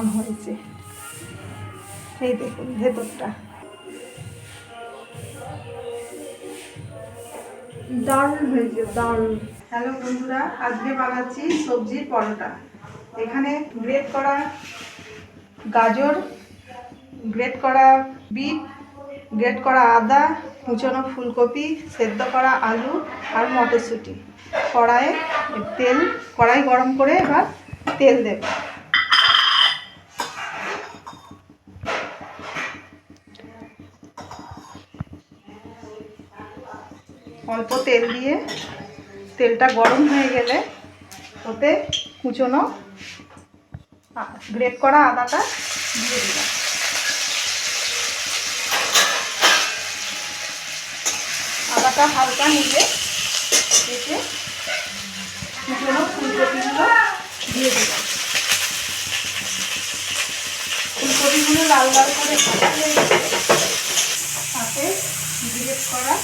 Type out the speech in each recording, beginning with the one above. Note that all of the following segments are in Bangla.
কেমন হয়েছে? এই দেখুন, ভেতরটা। দারুণ হয়েছে, দারুণ। হ্যালো বন্ধুরা, আজকে বানাচ্ছি সবজির পরোটা। এখানে গ্রেট করা গাজর, গ্রেট করা বিট, গ্রেট করা আদা, কুচনো ফুলকপি, সেদ্ধ করা আলু আর মটরশুঁটি। কড়াইয়ে তেল, কড়াই গরম করে এবার তেল দেব। অল্প তেল দিয়ে তেলটা গরম হয়ে গেলে ওতে কুচনো গ্রেট করা আদাটা দিয়ে দিলাম। আদাটা হালকা নিলে এতে কুচনো ফুলকপিগুলো দিয়ে দিলাম। ফুলকপিগুলো লাল লাল করে সাথে গ্রেট করা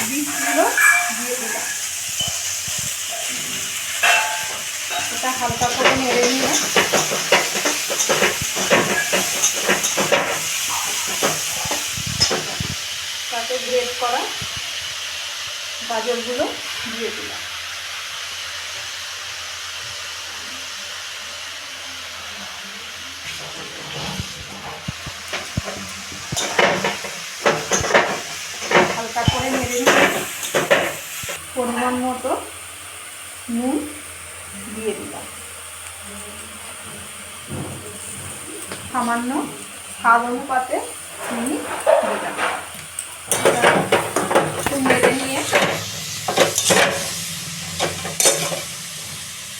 বীজগুলো দিয়ে দিলাম এটা হালকা করে নেড়ে নিয়ে তাতে গ্রেড করা গাজরগুলো দিয়ে দিলাম হালকা করে নেড়ে নিয়ে পরিমাণ মতো নুন দিয়ে দিলাম। সামান্য স্বাদ অনুপাতে চিনি দিলাম। একটু নেড়ে নিয়ে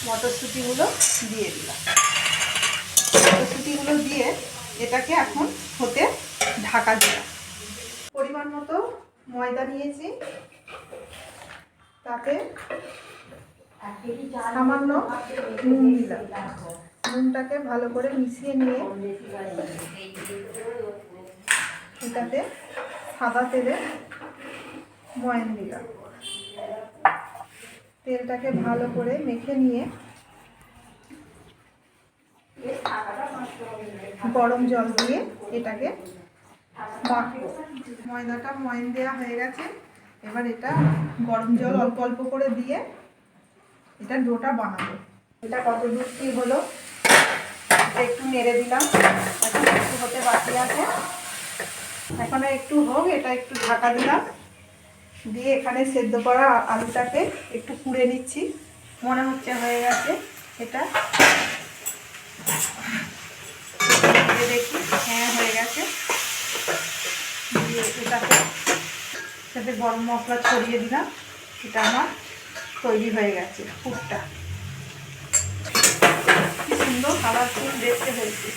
মটরশুঁটিগুলো দিয়ে দিলাম। মটরশুঁটিগুলো দিয়ে এটাকে এখন হতে ঢাকা দিলাম। পরিমাণ মতো ময়দা নিয়েছি। তাতে সামান্য নুন দিলাম। নুনটাকে ভালো করে মিশিয়ে নিয়ে এটাতে সাদা তেলে ময়ান দিলাম। তেলটাকে ভালো করে মেখে নিয়ে গরম জল দিয়ে এটাকে ময়দাটা ময়ন দেওয়া হয়ে গেছে। এবার এটা গরম জল অল্প অল্প করে দিয়ে এটা ডোটা বানাবো। এটা কত দূর কি হলো? এটা একটু নেড়ে দিলাম। এখন একটু হতে বাকি আছে। এখন একটু হোক, এটা একটু ঢাকা দিলাম। দিয়ে এখানে সেদ্ধ করা আলুটাকে একটু কুড়ে নিচ্ছি। মনে হচ্ছে হয়ে গেছে। এটা দিয়ে দেখি হ্যাঁ হয়ে গেছে দিয়ে এটাকে সাথে গরম মশলা ছড়িয়ে দিলাম। এটা আমার তৈরি হয়ে গেছে, পুরটা। কি সুন্দর কালারফুল দেখতে হয়েছে।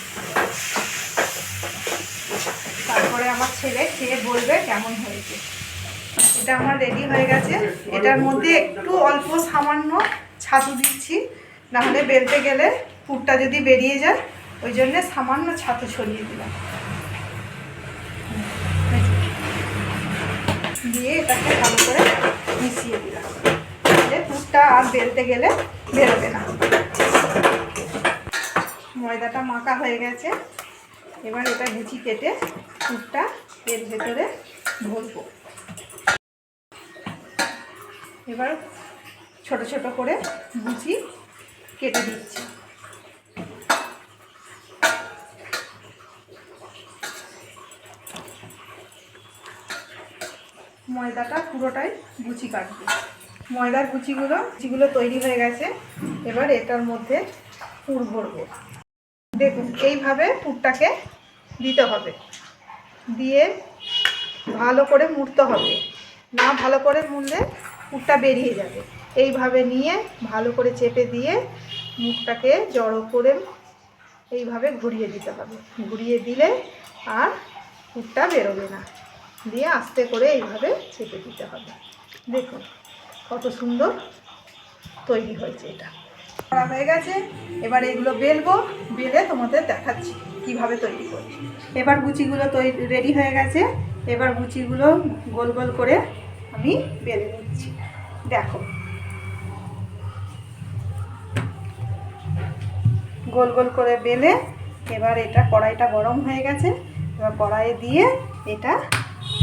তারপরে আমার ছেলে খেয়ে বলবে কেমন হয়েছে। এটা আমার রেডি হয়ে গেছে। এটার মধ্যে একটু অল্প সামান্য ছাতু দিচ্ছি, নাহলে বেলতে গেলে পুরটা যদি বেরিয়ে যায়, ওই জন্যে সামান্য ছাতু ছড়িয়ে দিলাম। দিয়ে এটাকে ভালো করে মিশিয়ে দিলাম। তাহলে পুরটা আর বেলতে গেলে বেরোবে না। ময়দাটা মাখা হয়ে গেছে। এবার এটা লুচি কেটে পুরটা এর ভেতরে ভরবো এবার ছোট ছোট করে লুচি কেটে দিচ্ছি। ময়দাটা পুরোটাই গুচি কাটবে। ময়দার কুচিগুলো কুচিগুলো তৈরি হয়ে গেছে। এবার এটার মধ্যে পুর ভরবো। দেখুন, এইভাবে পুরটাকে দিতে হবে। দিয়ে ভালো করে মুড়তে হবে। না ভালো করে মুড়লে পুরটা বেরিয়ে যাবে। এইভাবে নিয়ে ভালো করে চেপে দিয়ে মুখটাকে জড়ো করে এইভাবে ঘুরিয়ে দিতে হবে। ঘুরিয়ে দিলে আর পুরটা বেরোবে না। দিয়ে আস্তে করে এইভাবে চেপে দিতে হবে। দেখুন কত সুন্দর তৈরি হয়েছে এটা। করা হয়ে গেছে, এবার এগুলো বেলবো, বেলে তোমাদের দেখাচ্ছি কীভাবে তৈরি করি। এবার গুচিগুলো তৈরি রেডি হয়ে গেছে, এবার গুচিগুলো গোল গোল করে আমি বেলে নিচ্ছি। দেখো। গোল গোল করে বেলে, এবার এটা কড়াইটা গরম হয়ে গেছে, এবার কড়াইয়ে দিয়ে এটা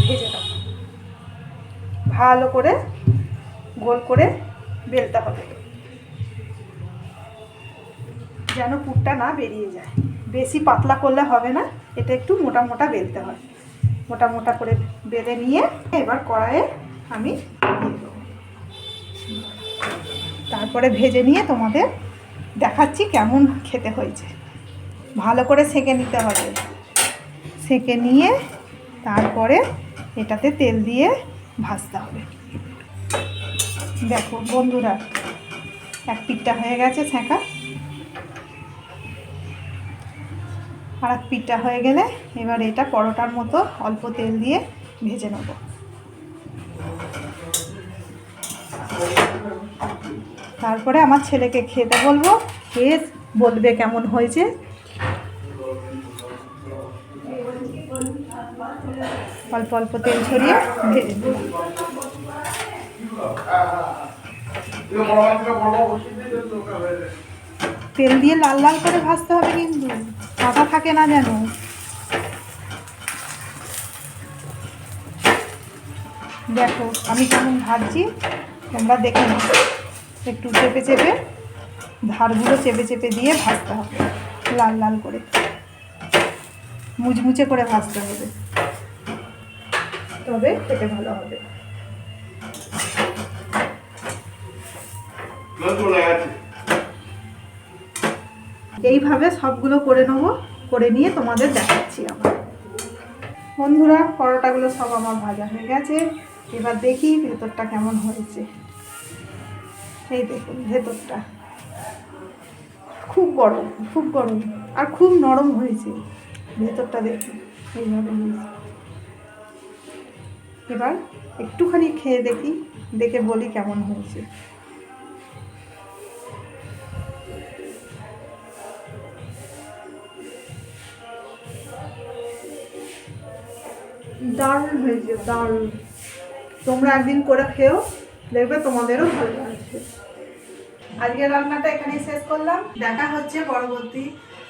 ভেজে নেব ভালো করে গোল করে বেলতে হবে। যেন পুরটা না বেরিয়ে যায়। বেশি পাতলা করলে হবে না, এটা একটু মোটা মোটা বেলতে হয়। মোটা মোটা করে বেলে নিয়ে এবার কড়াইয়ে আমি তারপরে ভেজে নিয়ে তোমাদের দেখাচ্ছি কেমন খেতে হয়েছে। ভালো করে সেঁকে নিতে হবে। সেঁকে নিয়ে তারপরে এটাতে তেল দিয়ে ভাজতে হবে। দেখো বন্ধুরা, এক পিঠটা হয়ে গেছে সেঁকা আর এক পিঠটা হয়ে গেলে এবার এটা পরোটার মতো অল্প তেল দিয়ে ভেজে নেব। তারপরে আমার ছেলেকে খেতে বলব, খেয়ে বলবে কেমন হয়েছে। অল্প অল্প তেল ছড়িয়ে তেল দিয়ে লাল লাল করে ভাজতে হবে কিন্তু। কাঁচা থাকে না যেন। দেখো, আমি কেমন ভাজছি, তোমরা দেখে নাও। একটু চেপে চেপে, ধারগুলো চেপে চেপে দিয়ে ভাজতে হবে। লাল লাল করে। মুচমুচে করে ভাজতে হবে। তবে খেতে ভালো হবে। এইভাবে সবগুলো করে নেব, করে নিয়ে তোমাদের দেখাচ্ছি আবার। বন্ধুরা, পরোটাগুলো সব আমার ভাজা হয়ে গেছে। এবার দেখি ভেতরটা কেমন হয়েছে। এই দেখুন, ভেতরটা। খুব গরম খুব গরম। আর খুব নরম হয়েছে। ভেতরটা দেখুন, এইভাবে হয়েছে। এবার একটুখানি খেয়ে দেখি, দেখে বলি কেমন হয়েছে। দারুণ হয়েছে, দারুণ। তোমরা একদিন করে খেয়েও দেখবে তোমাদেরও ভালো লাগছে। আজকের রান্নাটা এখানেই শেষ করলাম। দেখা হচ্ছে পরবর্তী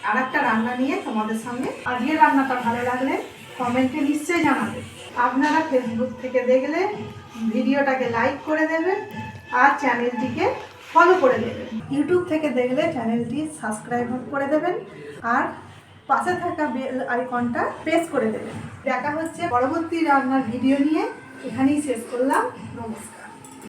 আর একটা রান্না নিয়ে তোমাদের সঙ্গে। আজকের রান্নাটা ভালো লাগলে কমেন্টে নিশ্চয়ই জানাবে। আপনারা ফেসবুক থেকে দেখলে ভিডিওটাকে লাইক করে দেবেন আর চ্যানেলটিকে ফলো করে দেবেন। ইউটিউব থেকে দেখলে চ্যানেলটি সাবস্ক্রাইব করে দেবেন আর পাশে থাকা বেল আইকনটা প্রেস করে দেবেন। দেখা হচ্ছে পরবর্তী রান্নার ভিডিও নিয়ে। এখানেই শেষ করলাম। নমস্কার।